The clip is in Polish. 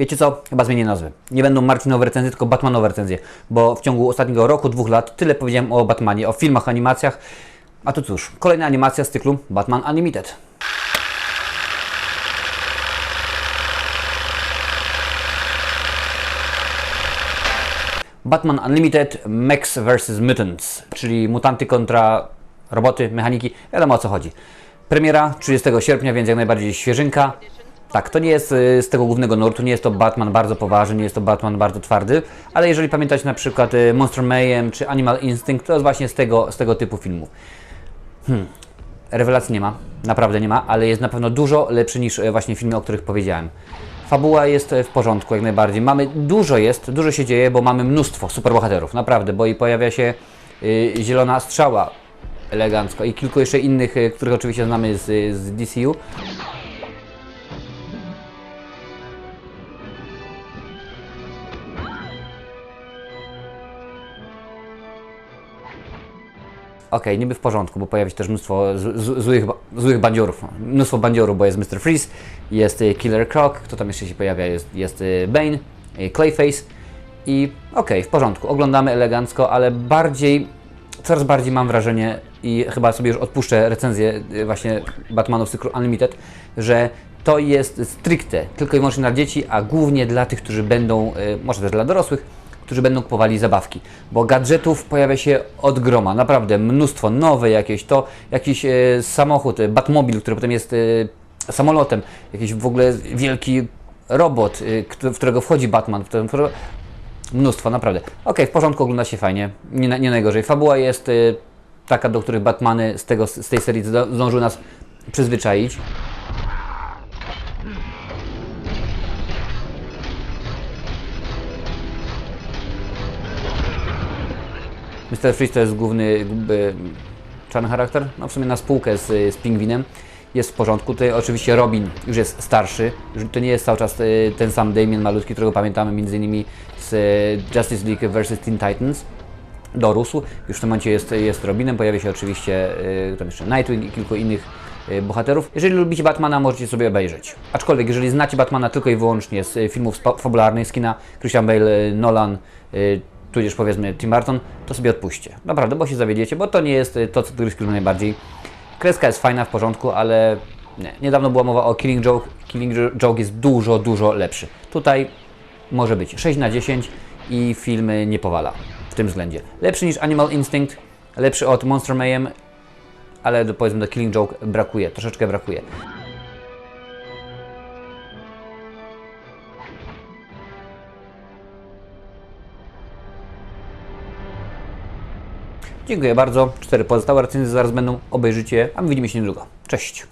Wiecie co? Chyba zmienię nazwę. Nie będą Marcinowe recenzje, tylko Batmanowe recenzje, bo w ciągu ostatniego roku, dwóch lat tyle powiedziałem o Batmanie, o filmach, animacjach. A to cóż, kolejna animacja z cyklu Batman Unlimited. Batman Unlimited Max vs. Mutants, czyli mutanty kontra roboty, mechaniki, wiadomo o co chodzi. Premiera 30 sierpnia, więc jak najbardziej świeżynka. Tak, to nie jest y, z tego głównego nurtu, nie jest to Batman bardzo poważny, nie jest to Batman bardzo twardy, ale jeżeli pamiętać na przykład y, Monster Mayhem czy Animal Instinct, to jest właśnie z tego, z tego typu filmów. Rewelacji nie ma, naprawdę nie ma, ale jest na pewno dużo lepszy niż e, właśnie filmy, o których powiedziałem. Fabuła jest w porządku jak najbardziej. Mamy dużo jest, dużo się dzieje, bo mamy mnóstwo superbohaterów, naprawdę, bo i pojawia się y, zielona strzała elegancko i kilku jeszcze innych, y, których oczywiście znamy z, z DCU. Okej, niby w porządku, bo pojawia się też mnóstwo złych, złych. Mnóstwo bandziorów, bo jest Mr. Freeze, jest y, Killer Croc, kto tam jeszcze się pojawia, jest, jest y, Bane, y, Clayface i okej, w porządku, oglądamy elegancko, ale bardziej, coraz bardziej mam wrażenie i chyba sobie już odpuszczę recenzję właśnie Batmanów cyklu Unlimited, że to jest stricte tylko i wyłącznie dla dzieci, a głównie dla tych, którzy będą, może też dla dorosłych, którzy będą kupowali zabawki, bo gadżetów pojawia się od groma, naprawdę mnóstwo, nowe jakieś, to jakiś e, samochód, e, Batmobil, który potem jest e, samolotem, jakiś w ogóle wielki robot, e, w którego wchodzi Batman, w którego... mnóstwo, naprawdę. Okej, w porządku, ogląda się fajnie, nie, nie najgorzej. Fabuła jest e, taka, do których Batmany z, tego, z tej serii zdążyły nas przyzwyczaić. Mr. Freeze to jest główny czarny charakter, no w sumie na spółkę z, z Pingwinem. Jest w porządku. Tutaj oczywiście Robin już jest starszy. To nie jest cały czas e, ten sam Damien malutki, którego pamiętamy między innymi z e, Justice League vs. Teen Titans. Dorósł. Już w tym momencie jest, jest Robinem. Pojawia się oczywiście e, tam jeszcze Nightwing i kilku innych bohaterów. Jeżeli lubicie Batmana, możecie sobie obejrzeć. Aczkolwiek, jeżeli znacie Batmana tylko i wyłącznie z filmów fabularnych, z kina Christian Bale, Nolan, tudzież powiedzmy Tim Burton, to sobie odpuśćcie. Naprawdę, bo się zawiedziecie, bo to nie jest e, to, co który najbardziej. najbardziej. Kreska jest fajna, w porządku, ale nie. niedawno była mowa o Killing Joke. Killing Jo- Joke jest dużo, dużo lepszy. Tutaj może być 6 na 10 i film nie powala w tym względzie. Lepszy niż Animal Instinct, lepszy od Monster Mayhem, ale powiedzmy do Killing Joke brakuje, troszeczkę brakuje. Dziękuję bardzo. Cztery pozostałe recenzje zaraz będą, obejrzycie, a my widzimy się niedługo. Cześć!